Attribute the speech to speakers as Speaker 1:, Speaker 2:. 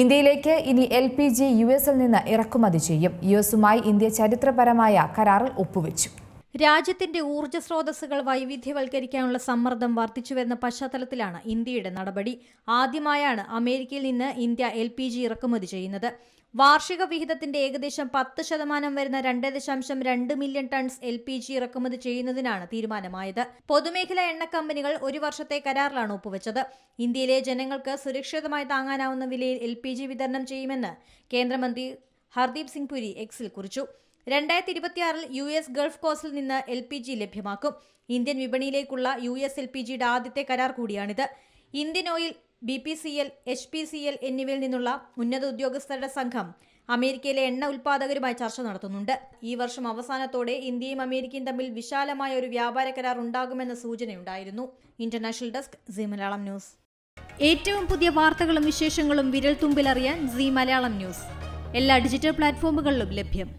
Speaker 1: ഇന്ത്യയിലേക്ക് ഇനി L P G U എസിൽ നിന്ന് ഇറക്കുമതി ചെയ്യും. യു എസുമായി ഇന്ത്യ ചരിത്രപരമായ കരാറിൽ ഒപ്പുവെച്ചു.
Speaker 2: രാജ്യത്തിന്റെ ഊർജ സ്രോതസ്സുകൾ വൈവിധ്യവൽക്കരിക്കാനുള്ള സമ്മർദ്ദം വർദ്ധിച്ചുവരുന്ന പശ്ചാത്തലത്തിലാണ് ഇന്ത്യയുടെ നടപടി. ആദ്യമായാണ് അമേരിക്കയിൽ നിന്ന് ഇന്ത്യ എൽ പി ജി ഇറക്കുമതി ചെയ്യുന്നത്. വാർഷിക വിഹിതത്തിന്റെ ഏകദേശം പത്ത് ശതമാനം വരുന്ന രണ്ട് ദശാംശം രണ്ട് million tons L P G ഇറക്കുമതി ചെയ്യുന്നതിനാണ് തീരുമാനമായത്. പൊതുമേഖലാ എണ്ണ കമ്പനികൾ ഒരു വർഷത്തെ കരാറിലാണ് ഒപ്പുവെച്ചത്. ഇന്ത്യയിലെ ജനങ്ങൾക്ക് സുരക്ഷിതമായി താങ്ങാനാവുന്ന വിലയിൽ എൽ വിതരണം ചെയ്യുമെന്ന് കേന്ദ്രമന്ത്രി ഹർദീപ് സിംഗ് പുരി എക്സിൽ കുറിച്ചു. രണ്ടായിരത്തി ഇരുപത്തിയാറിൽ യു എസ് ഗൾഫ് കോസ്റ്റിൽ നിന്ന് എൽ പി ജി ലഭ്യമാക്കും. ഇന്ത്യൻ വിപണിയിലേക്കുള്ള യു എസ് എൽ പി ജിയുടെ ആദ്യത്തെ കരാർ കൂടിയാണിത്. Indian oil B P C L H P C L എന്നിവയിൽ നിന്നുള്ള ഉന്നത ഉദ്യോഗസ്ഥരുടെ സംഘം അമേരിക്കയിലെ എണ്ണ ഉൽപ്പാദകരുമായി ചർച്ച നടത്തുന്നുണ്ട്. ഈ വർഷം അവസാനത്തോടെ ഇന്ത്യയും അമേരിക്കയും തമ്മിൽ വിശാലമായ ഒരു വ്യാപാര കരാർ ഉണ്ടാകുമെന്ന സൂചനയുണ്ടായിരുന്നു. International desk Zee Malayalam news. ഏറ്റവും പുതിയ വാർത്തകളും വിശേഷങ്ങളും വിരൽ തുമ്പിലറിയാൻ സി മലയാളം ന്യൂസ്. എല്ലാ ഡിജിറ്റൽ പ്ലാറ്റ്ഫോമുകളിലും ലഭ്യം.